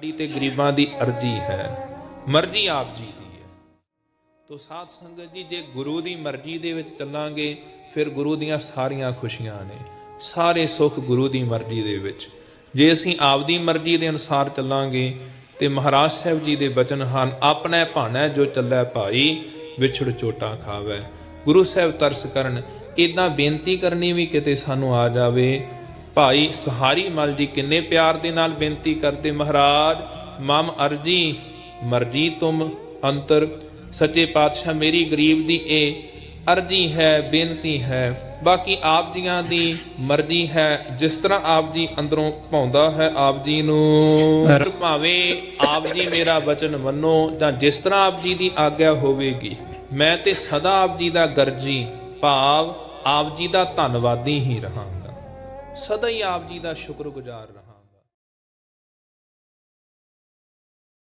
ਸਾਡੀ ਤੇ ਗਰੀਬਾਂ ਦੀ ਅਰਜ਼ੀ ਹੈ। ਮਰਜ਼ੀ ਆਪ ਜੀ ਦੀ ਹੈ। ਤੋ ਸਾਧ ਸੰਗਤ ਜੀ, ਜੇ ਗੁਰੂ ਦੀ ਮਰਜ਼ੀ ਦੇ ਵਿੱਚ ਚੱਲਾਂਗੇ, ਫਿਰ ਗੁਰੂ ਦੀਆਂ ਸਾਰੀਆਂ ਖੁਸ਼ੀਆਂ ਨੇ। ਸਾਰੇ ਸੁੱਖ ਗੁਰੂ ਦੀ ਮਰਜ਼ੀ ਦੇ ਵਿੱਚ। ਜੇ ਅਸੀਂ ਆਪਦੀ ਮਰਜ਼ੀ ਦੇ ਅਨੁਸਾਰ ਚੱਲਾਂਗੇ, ਤੇ ਮਹਾਰਾਜ ਸਾਹਿਬ ਜੀ ਦੇ ਬਚਨ ਹਨ, ਆਪਣੇ ਭਾਣਾ ਜੋ ਚੱਲੈ ਭਾਈ, ਵਿਛੜ ਚੋਟਾ ਖਾਵੇ। ਗੁਰੂ ਸਾਹਿਬ ਤਰਸ ਕਰਨ ਇਦਾਂ ਬੇਨਤੀ ਕਰਨੀ ਵੀ ਕਿਤੇ ਸਾਨੂੰ ਆ ਜਾਵੇ ਭਾਈ ਸਹਾਰੀ ਮਲ ਜੀ ਕਿੰਨੇ ਪਿਆਰ ਦੇ ਨਾਲ ਬੇਨਤੀ ਕਰਦੇ ਮਹਾਰਾਜ ਮਮ ਅਰਜੀ ਮਰਜ਼ੀ ਤੁਮ ਅੰਤਰ ਸੱਚੇ ਪਾਤਸ਼ਾਹ ਮੇਰੀ ਗਰੀਬ ਦੀ ਇਹ ਅਰਜੀ ਹੈ ਬੇਨਤੀ ਹੈ ਬਾਕੀ ਆਪ ਜੀਆਂ ਦੀ ਮਰਜ਼ੀ ਹੈ ਜਿਸ ਤਰ੍ਹਾਂ ਆਪ ਜੀ ਅੰਦਰੋਂ ਭਾਉਂਦਾ ਹੈ ਆਪ ਜੀ ਨੂੰ। ਭਾਵੇਂ ਆਪ ਜੀ ਮੇਰਾ ਵਚਨ ਮੰਨੋ ਜਾਂ ਜਿਸ ਤਰ੍ਹਾਂ ਆਪ ਜੀ ਦੀ ਆਗਿਆ ਹੋਵੇਗੀ ਮੈਂ ਤੇ ਸਦਾ ਆਪ ਜੀ ਦਾ ਗਰਜੀ ਭਾਵ ਆਪ ਜੀ ਦਾ ਧੰਨਵਾਦੀ ਹੀ ਰਹਾਂਗਾ। ਸਦਾ ਹੀ ਆਪ ਜੀ ਦਾ ਸ਼ੁਕਰਗੁਜ਼ਾਰ ਰਹਾਂਗਾ